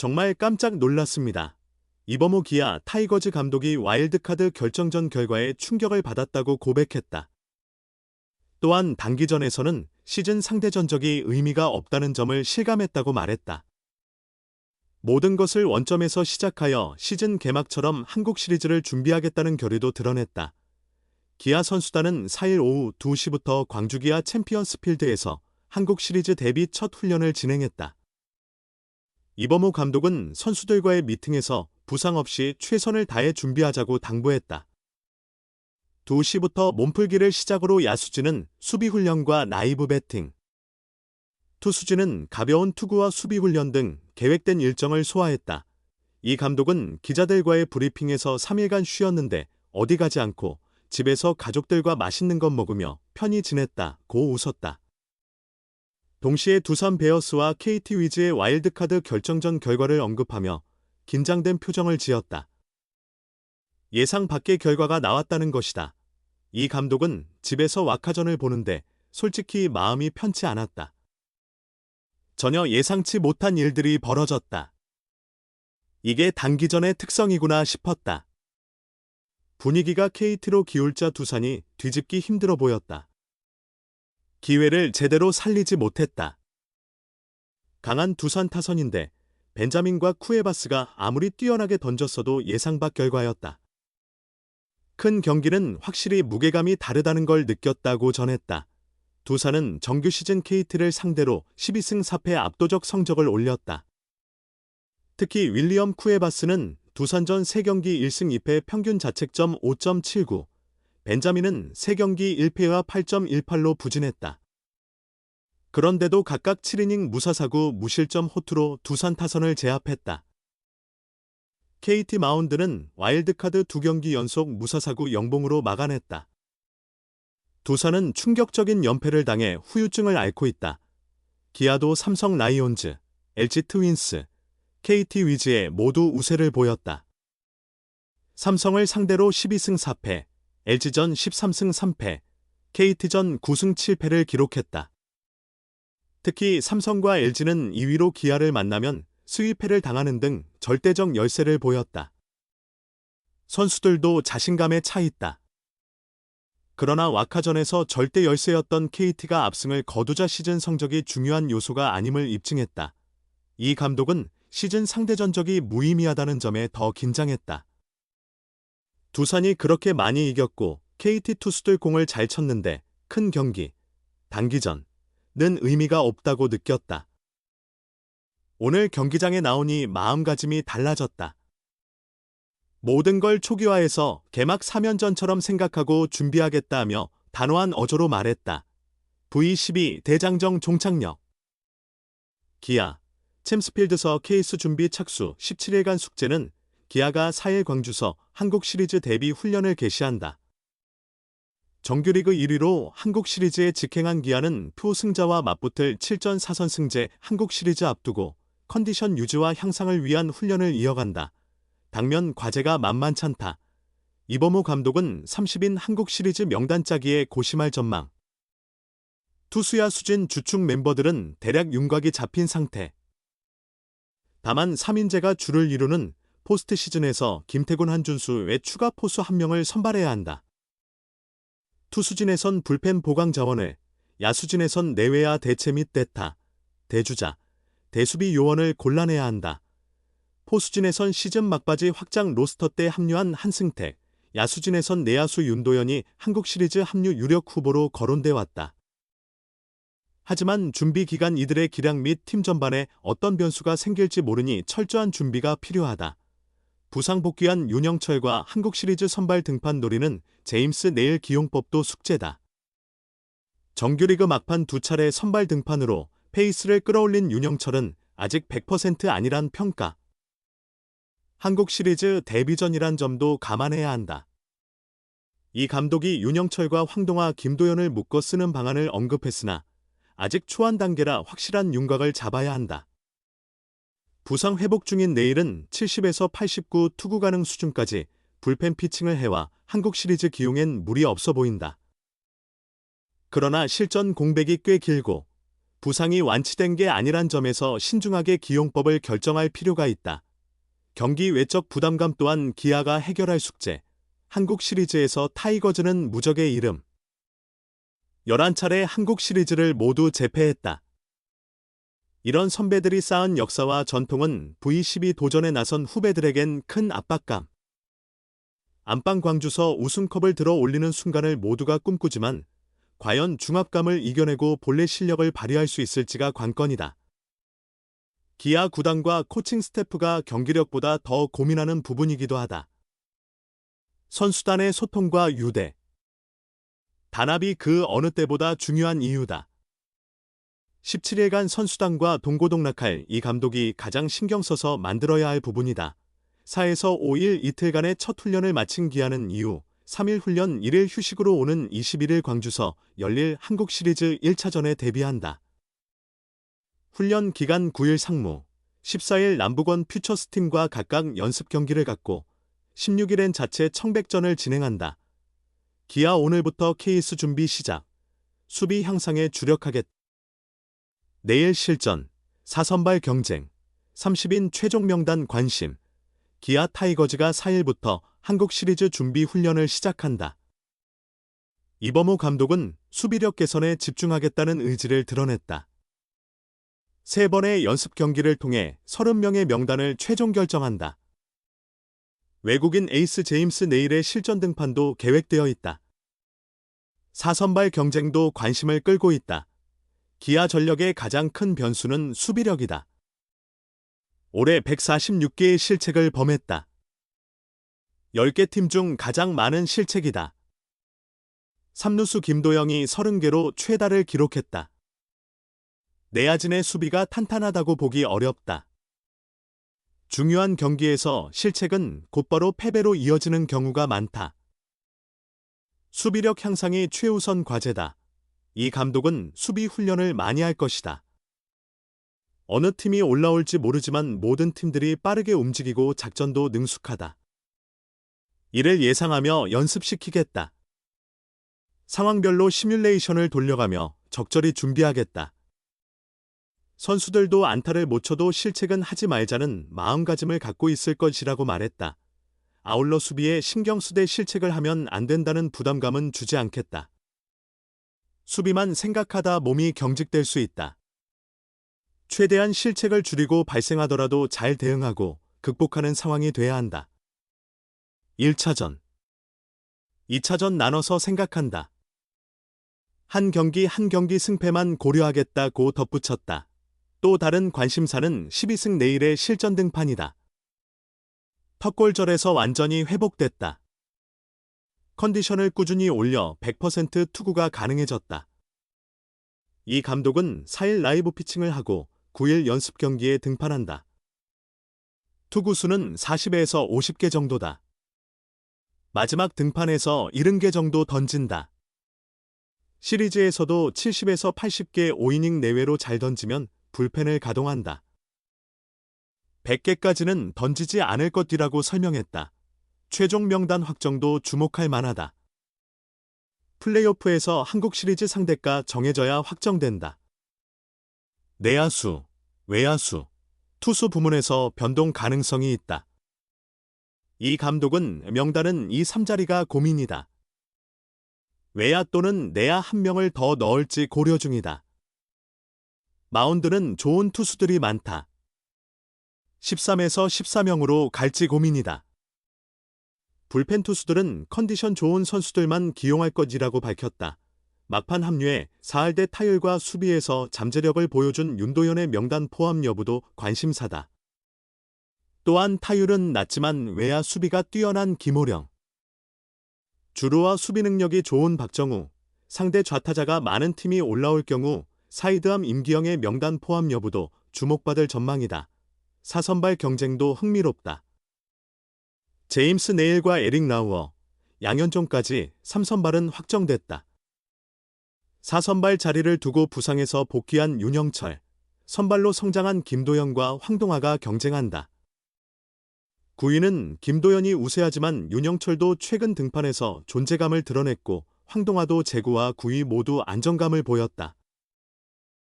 정말 깜짝 놀랐습니다. 이범호 기아 타이거즈 감독이 와일드카드 결정전 결과에 충격을 받았다고 고백했다. 또한 단기전에서는 시즌 상대 전적이 의미가 없다는 점을 실감했다고 말했다. 모든 것을 원점에서 시작하여 시즌 개막처럼 한국 시리즈를 준비하겠다는 결의도 드러냈다. 기아 선수단은 4일 오후 2시부터 광주기아 챔피언스 필드에서 한국 시리즈 데뷔 첫 훈련을 진행했다. 이범호 감독은 선수들과의 미팅에서 부상 없이 최선을 다해 준비하자고 당부했다. 2시부터 몸풀기를 시작으로 야수진은 수비 훈련과 나이브 배팅, 투수진은 가벼운 투구와 수비 훈련 등 계획된 일정을 소화했다. 이 감독은 기자들과의 브리핑에서 3일간 쉬었는데 어디 가지 않고 집에서 가족들과 맛있는 것 먹으며 편히 지냈다. 고 웃었다. 동시에 두산 베어스와 KT 위즈의 와일드카드 결정전 결과를 언급하며 긴장된 표정을 지었다. 예상 밖의 결과가 나왔다는 것이다. 이 감독은 집에서 와카전을 보는데 솔직히 마음이 편치 않았다. 전혀 예상치 못한 일들이 벌어졌다. 이게 단기전의 특성이구나 싶었다. 분위기가 KT로 기울자 두산이 뒤집기 힘들어 보였다. 기회를 제대로 살리지 못했다. 강한 두산 타선인데 벤자민과 쿠에바스가 아무리 뛰어나게 던졌어도 예상 밖 결과였다. 큰 경기는 확실히 무게감이 다르다는 걸 느꼈다고 전했다. 두산은 정규 시즌 KT를 상대로 12승 4패 압도적 성적을 올렸다. 특히 윌리엄 쿠에바스는 두산전 3경기 1승 2패 평균 자책점 5.79, 벤자민은 3경기 1패와 8.18로 부진했다. 그런데도 각각 7이닝 무사사구 무실점 호투로 두산 타선을 제압했다. KT 마운드는 와일드카드 2경기 연속 무사사구 영봉으로 막아냈다. 두산은 충격적인 연패를 당해 후유증을 앓고 있다. 기아도 삼성 라이온즈, LG 트윈스, KT 위즈에 모두 우세를 보였다. 삼성을 상대로 12승 4패, LG전 13승 3패, KT전 9승 7패를 기록했다. 특히 삼성과 LG는 2위로 기아를 만나면 수위패를 당하는 등 절대적 열세를 보였다. 선수들도 자신감에 차 있다. 그러나 와카전에서 절대 열세였던 KT가 압승을 거두자 시즌 성적이 중요한 요소가 아님을 입증했다. 이 감독은 시즌 상대 전적이 무의미하다는 점에 더 긴장했다. 두산이 그렇게 많이 이겼고 KT 투수들 공을 잘 쳤는데 큰 경기, 단기전는 의미가 없다고 느꼈다. 오늘 경기장에 나오니 마음가짐이 달라졌다. 모든 걸 초기화해서 개막 3연전처럼 생각하고 준비하겠다며 단호한 어조로 말했다. V12 대장정 종착역 기아 챔스필드서 케이스 준비 착수 17일간 숙제는 기아가 4일 광주서 한국 시리즈 데뷔 훈련을 개시한다. 정규리그 1위로 한국 시리즈에 직행한 기아는 표승자와 맞붙을 7전 4선 승제 한국 시리즈 앞두고 컨디션 유지와 향상을 위한 훈련을 이어간다. 당면 과제가 만만찮다. 이범호 감독은 30인 한국 시리즈 명단 짜기에 고심할 전망. 투수야 수진 주축 멤버들은 대략 윤곽이 잡힌 상태. 다만 3인제가 주를 이루는 포스트 시즌에서 김태군 한준수 외 추가 포수 한 명을 선발해야 한다. 투수진에선 불펜 보강 자원을, 야수진에선 내외야 대체 및 대타, 대주자, 대수비 요원을 골라내야 한다. 포수진에선 시즌 막바지 확장 로스터 때 합류한 한승택, 야수진에선 내야수 윤도현이 한국 시리즈 합류 유력 후보로 거론돼 왔다. 하지만 준비 기간 이들의 기량 및 팀 전반에 어떤 변수가 생길지 모르니 철저한 준비가 필요하다. 부상 복귀한 윤영철과 한국 시리즈 선발 등판 노리는 제임스 네일 기용법도 숙제다. 정규리그 막판 두 차례 선발 등판으로 페이스를 끌어올린 윤영철은 아직 100% 아니란 평가. 한국 시리즈 데뷔전이란 점도 감안해야 한다. 이 감독이 윤영철과 황동화, 김도현을 묶어 쓰는 방안을 언급했으나 아직 초안 단계라 확실한 윤곽을 잡아야 한다. 부상 회복 중인 내일은 70에서 89 투구 가능 수준까지 불펜 피칭을 해와 한국 시리즈 기용엔 무리 없어 보인다. 그러나 실전 공백이 꽤 길고 부상이 완치된 게 아니란 점에서 신중하게 기용법을 결정할 필요가 있다. 경기 외적 부담감 또한 기아가 해결할 숙제. 한국 시리즈에서 타이거즈는 무적의 이름. 11차례 한국 시리즈를 모두 제패했다. 이런 선배들이 쌓은 역사와 전통은 V12 도전에 나선 후배들에겐 큰 압박감. 안방 광주서 우승컵을 들어 올리는 순간을 모두가 꿈꾸지만 과연 중압감을 이겨내고 본래 실력을 발휘할 수 있을지가 관건이다. 기아 구단과 코칭 스태프가 경기력보다 더 고민하는 부분이기도 하다. 선수단의 소통과 유대. 단합이 그 어느 때보다 중요한 이유다. 17일간 선수단과 동고동락할 이 감독이 가장 신경 써서 만들어야 할 부분이다. 4에서 5일 이틀간의 첫 훈련을 마친 기아는 이후 3일 훈련 1일 휴식으로 오는 21일 광주서 열릴 한국 시리즈 1차전에 데뷔한다. 훈련 기간 9일 상무, 14일 남북원 퓨처스팀과 각각 연습 경기를 갖고 16일엔 자체 청백전을 진행한다. 기아 오늘부터 케이스 준비 시작. 수비 향상에 주력하겠다. 내일 실전, 4선발 경쟁, 30인 최종 명단 관심. 기아 타이거즈가 4일부터 한국 시리즈 준비 훈련을 시작한다. 이범호 감독은 수비력 개선에 집중하겠다는 의지를 드러냈다. 세 번의 연습 경기를 통해 30명의 명단을 최종 결정한다. 외국인 에이스 제임스 네일의 실전 등판도 계획되어 있다. 4선발 경쟁도 관심을 끌고 있다. 기아 전력의 가장 큰 변수는 수비력이다. 올해 146개의 실책을 범했다. 10개 팀 중 가장 많은 실책이다. 삼루수 김도영이 30개로 최다를 기록했다. 내야진의 수비가 탄탄하다고 보기 어렵다. 중요한 경기에서 실책은 곧바로 패배로 이어지는 경우가 많다. 수비력 향상이 최우선 과제다. 이 감독은 수비 훈련을 많이 할 것이다. 어느 팀이 올라올지 모르지만 모든 팀들이 빠르게 움직이고 작전도 능숙하다. 이를 예상하며 연습시키겠다. 상황별로 시뮬레이션을 돌려가며 적절히 준비하겠다. 선수들도 안타를 못 쳐도 실책은 하지 말자는 마음가짐을 갖고 있을 것이라고 말했다. 아울러 수비에 신경 쓰되 실책을 하면 안 된다는 부담감은 주지 않겠다. 수비만 생각하다 몸이 경직될 수 있다. 최대한 실책을 줄이고 발생하더라도 잘 대응하고 극복하는 상황이 돼야 한다. 1차전 2차전 나눠서 생각한다. 한 경기 한 경기 승패만 고려하겠다고 덧붙였다. 또 다른 관심사는 12승 내일의 실전 등판이다. 턱골절에서 완전히 회복됐다. 컨디션을 꾸준히 올려 100% 투구가 가능해졌다. 이 감독은 4일 라이브 피칭을 하고 9일 연습 경기에 등판한다. 투구 수는 40에서 50개 정도다. 마지막 등판에서 70개 정도 던진다. 시리즈에서도 70에서 80개 5이닝 내외로 잘 던지면 불펜을 가동한다. 100개까지는 던지지 않을 것이라고 설명했다. 최종 명단 확정도 주목할 만하다. 플레이오프에서 한국 시리즈 상대가 정해져야 확정된다. 내야수, 외야수, 투수 부문에서 변동 가능성이 있다. 이 감독은 명단은 이 3자리가 고민이다. 외야 또는 내야 한 명을 더 넣을지 고려 중이다. 마운드는 좋은 투수들이 많다. 13에서 14명으로 갈지 고민이다. 불펜 투수들은 컨디션 좋은 선수들만 기용할 것이라고 밝혔다. 막판 합류에 4할대 타율과 수비에서 잠재력을 보여준 윤도현의 명단 포함 여부도 관심사다. 또한 타율은 낮지만 외야 수비가 뛰어난 김호령. 주루와 수비 능력이 좋은 박정우, 상대 좌타자가 많은 팀이 올라올 경우 사이드암 임기영의 명단 포함 여부도 주목받을 전망이다. 사선발 경쟁도 흥미롭다. 제임스 네일과 에릭 라우어, 양현종까지 3선발은 확정됐다. 4선발 자리를 두고 부상에서 복귀한 윤영철, 선발로 성장한 김도현과 황동아가 경쟁한다. 9위는 김도현이 우세하지만 윤영철도 최근 등판에서 존재감을 드러냈고 황동아도 제구와 9위 모두 안정감을 보였다.